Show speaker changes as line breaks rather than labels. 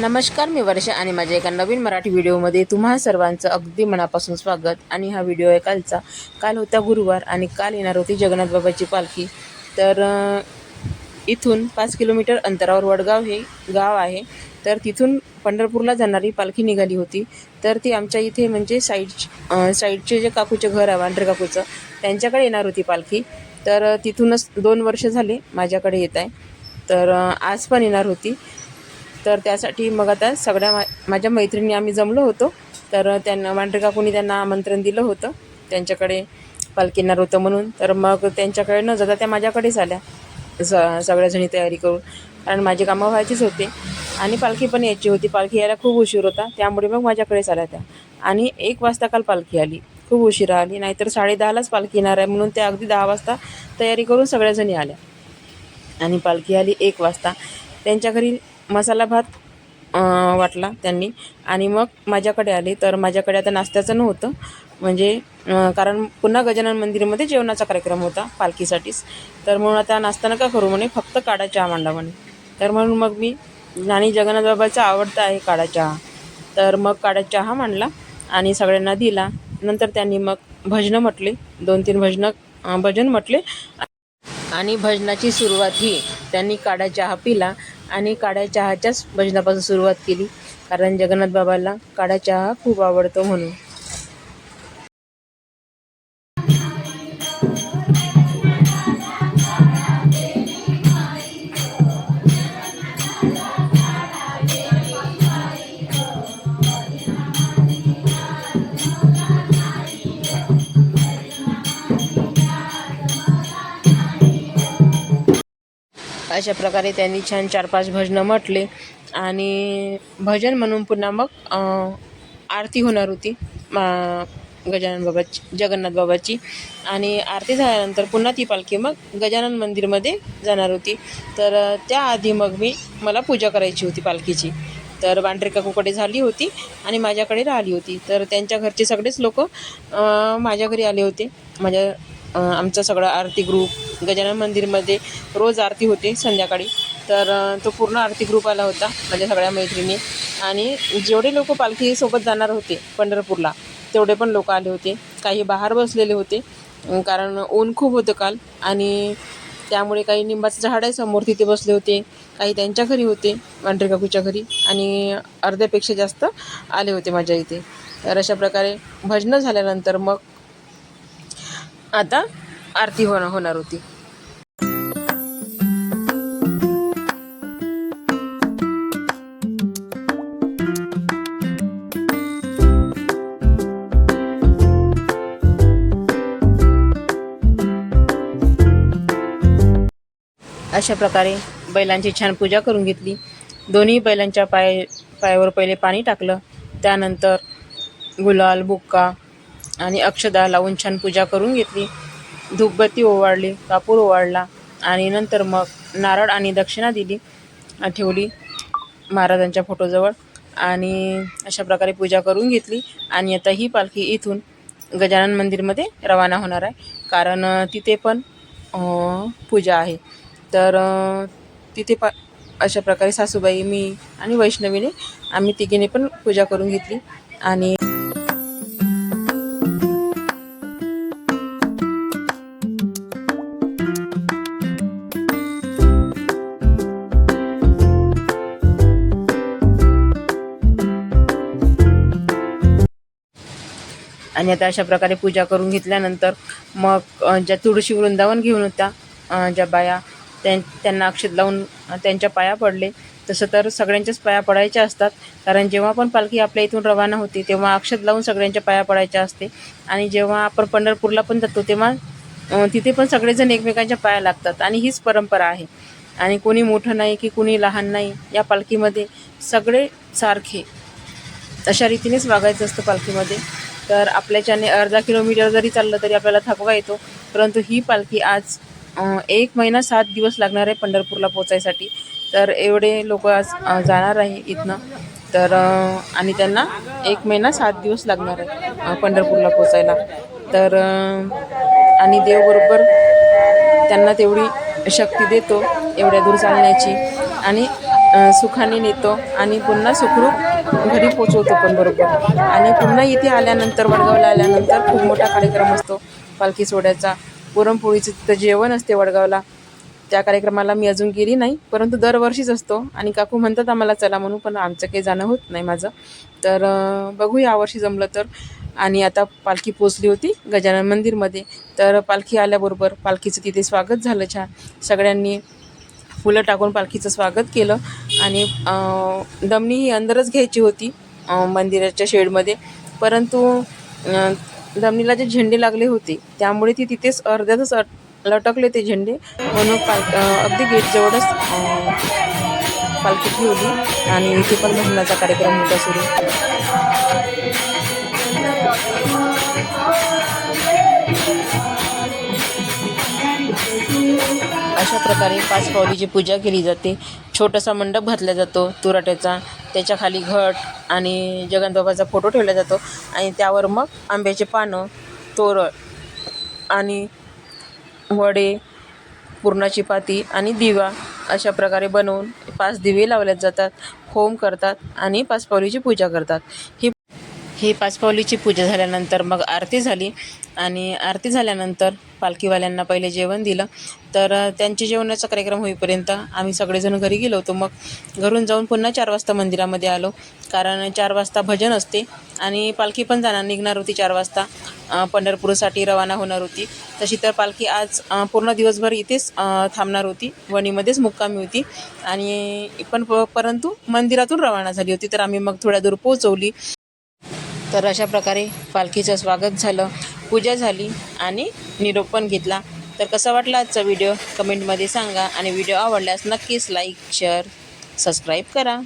नमस्कार मी वर्षा आणि माझ्या एका नवीन मराठी व्हिडिओमध्ये तुम्हा सर्वांचं अगदी मनापासून स्वागत. आणि हा व्हिडिओ आहे कालचा. काल होता गुरुवार आणि काल येणार होती जगन्नाथ बाबाची पालखी. तर इथून पाच किलोमीटर अंतरावर वडगाव हे गाव आहे. तर तिथून पंढरपूरला जाणारी पालखी निघाली होती. तर ती आमच्या इथे म्हणजे साईड साईडचे जे काकूचे घर आहे वांढरे काकूचं त्यांच्याकडे येणार होती पालखी. तर तिथूनच दोन वर्ष झाले माझ्याकडे येत आहे. तर आज पण येणार होती. तर त्यासाठी मग आता सगळ्या मा माझ्या मैत्रिणी आम्ही जमलो होतो. तर त्यांना मांढरे काकूनी त्यांना आमंत्रण दिलं होतं. त्यांच्याकडे पालखी येणार होतं म्हणून. तर मग त्यांच्याकडे न जाता त्या माझ्याकडेच आल्या. स सगळ्याजणी तयारी करून. कारण माझी कामं व्हायचीच होते. आणि पालखी पण यायची होती. पालखी यायला खूप उशीर होता. त्यामुळे मग माझ्याकडेच आल्या त्या. आणि एक वाजता काल पालखी आली. खूप उशिरा आली. नाहीतर साडेदहालाच पालखी येणार आहे म्हणून त्या अगदी दहा वाजता तयारी करून सगळ्याजणी आल्या. आणि पालखी आली एक वाजता. त्यांच्या घरी मसाला भात वाटला त्यांनी. आणि मग माझ्याकडे आले. तर माझ्याकडे आता नाश्त्याचं नव्हतं. म्हणजे कारण पुन्हा गजानन मंदिरमध्ये जेवणाचा कार्यक्रम होता पालखीसाठीच. तर म्हणून आता नाश्ता नका करू म्हणे फक्त काढा चहा मांडा म्हणे. तर म्हणून मग मी आणि जगन्नाथ बाबाचा आवडता आहे काढा चहा. तर मग काढा चहा मांडला आणि सगळ्यांना दिला. नंतर त्यांनी मग भजनं म्हटले. दोन तीन भजनं भजन म्हटले. आणि भजनाची सुरुवात ही त्यांनी काढा चहा पिला. आणि काळ्या चहाच्याच भजनापासून सुरुवात केली. कारण जगन्नाथ बाबाला काळा चहा खूप आवडतो म्हणून. अशा प्रकारे त्यांनी छान चार पाच भजनं म्हटले. आणि भजन म्हणून पुन्हा मग आरती होणार होती मा- गजानन बाबाची जगन्नाथ बाबाची. आणि आरती झाल्यानंतर पुन्हा ती पालखी मग गजानन मंदिरमध्ये जाणार होती. तर त्याआधी मग मी मला पूजा करायची होती पालखीची. तर वांड्रे काकूकडे झाली होती आणि माझ्याकडे राहिली होती. तर त्यांच्या घरचे सगळेच लोक माझ्या घरी आले होते. माझ्या आमचा सगळा आरती ग्रुप गजानन मंदिरमध्ये रोज आरती होते संध्याकाळी. तर तो पूर्ण आरती ग्रुप आला होता माझ्या सगळ्या मैत्रिणी. आणि जेवढे लोक पालखीसोबत जाणार होते पंढरपूरला तेवढे पण लोक आले होते. काही बाहेर बसलेले होते कारण ऊन खूप होतं काल. आणि त्यामुळे काही निंबाचं झाड आहे समोर तिथे बसले होते. काही त्यांच्या घरी होते मांढरे काकूच्या घरी. आणि अर्ध्यापेक्षा जास्त आले होते माझ्या इथे. तर अशा प्रकारे भजनं झाल्यानंतर मग आता आरती होणार होणार होती. अशा प्रकारे बैलांची छान पूजा करून घेतली. दोन्ही बैलांच्या पाय पायावर पहिले पाणी टाकलं. त्यानंतर गुलाल बुक्का आणि अक्षदा लावून छान पूजा करून घेतली. धूपबत्ती ओवाळली कापूर ओवाळला आणि नंतर मग नारळ आणि दक्षिणा दिली ठेवली महाराजांच्या फोटोजवळ. आणि अशा प्रकारे पूजा करून घेतली. आणि आता ही पालखी इथून गजानन मंदिरमध्ये रवाना होणार आहे. कारण तिथे पण पूजा आहे. तर तिथे प अशा प्रकारे सासूबाई मी आणि वैष्णवीने आम्ही तिघीने पण पूजा करून घेतली. आणि आणि आता अशा प्रकारे पूजा करून घेतल्यानंतर मग ज्या तुळशी वृंदावन घेऊन होत्या ज्या बाया त्यां त्यांना अक्षत लावून त्यांच्या पाया पडले. तसं तर सगळ्यांच्याच पाया पडायच्या असतात. कारण जेव्हा पण पालखी आपल्या इथून रवाना होते तेव्हा अक्षत लावून सगळ्यांच्या पाया पडायच्या असते. आणि जेव्हा आपण पंढरपूरला पण जातो तेव्हा तिथे पण सगळेजण एकमेकांच्या पाया लागतात. आणि हीच परंपरा आहे. आणि कोणी मोठं नाही की कोणी लहान नाही या पालखीमध्ये सगळे सारखे अशा रीतीनेच वागायचं असतं पालखीमध्ये. तर आपल्याच्याने अर्धा किलोमीटर जरी चाललं तरी आपल्याला थकवा येतो. परंतु ही पालखी आज एक महिना सात दिवस लागणार आहे पंढरपूरला पोचायसाठी तर एवढे लोक आज जाणार आहे इथनं. तर आणि त्यांना एक महिना सात दिवस लागणार आहे पंढरपूरला पोचायला तर आणि देवबरोबर त्यांना तेवढी शक्ती देतो एवढ्या दूर चालण्याची. आणि सुखाने नेतो. आणि पुन्हा सुखरूप घरी पोचवतो पण बरोबर. आणि पुन्हा इथे आल्यानंतर वडगावला आल्यानंतर खूप मोठा कार्यक्रम असतो पालखी सोड्याचा पुरणपोळीचं तिथं जेवण असते वडगावला. त्या कार्यक्रमाला मी अजून गेली नाही परंतु दरवर्षीच असतो. आणि काकू म्हणतात आम्हाला चला म्हणून पण आमचं काही जाणं होत नाही माझं. तर बघू यावर्षी जमलं तर. आणि आता पालखी पोचली होती गजानन मंदिरमध्ये. तर पालखी आल्याबरोबर पालखीचं तिथे स्वागत झालं छान. सगळ्यांनी फुलं टाकून पालखीचं स्वागत केलं. आणि दमणी दमनी ही अंदरच घ्यायची होती मंदिराच्या शेडमध्ये. परंतु दमणीला दमनीला जे झेंडे लागले होते त्यामुळे ती तिथेच अर्ध्यातच अट लटकले ते झेंडे. म्हणून पाल अगदी गेटजवळच पालखी ठेवली आणि इथे पण भजनाचा कार्यक्रम होता सुरू. अशा प्रकारे पाच पावलीची पूजा केली जाते. छोटासा मंडप घातला जातो तुराट्याचा. त्याच्याखाली घट आणि जगनबाबाचा फोटो ठेवला जातो. आणि त्यावर मग आंब्याचे पानं तोरळ आणि वडे पुरणाची पाती आणि दिवा अशा प्रकारे बनवून पाच दिवे लावले जातात. होम करतात आणि पाच पावलीची पूजा करतात. ही ही पाचपावलीची पूजा झाल्यानंतर मग आरती झाली. आणि आरती झाल्यानंतर पालखीवाल्यांना पहिले जेवण दिलं. तर त्यांचे त्यांच्या जेवणाचा कार्यक्रम होईपर्यंत आम्ही सगळेजण घरी गेलो होतो. मग घरून जाऊन पुन्हा चार वाजता मंदिरामध्ये आलो. कारण चार वाजता भजन असते आणि पालखी पण जाणार निघणार होती चार वाजता. पंढरपूरसाठी रवाना होणार होती. तशी तर पालखी आज पूर्ण दिवसभर इथेच थांबणार होती. वणीमध्येच मुक्कामी होती. आणि पण प- परंतु मंदिरातून रवाना झाली होती. तर आम्ही मग थोड्या दूर पोहोचवली. तर अशा प्रकारे पालखीचं स्वागत झालं पूजा झाली आणि निरोप पण घेतला. तर कसा वाटला आजचा व्हिडिओ कमेंटमध्ये सांगा आणि व्हिडिओ आवडल्यास नक्कीच लाईक शेअर सबस्क्राईब करा.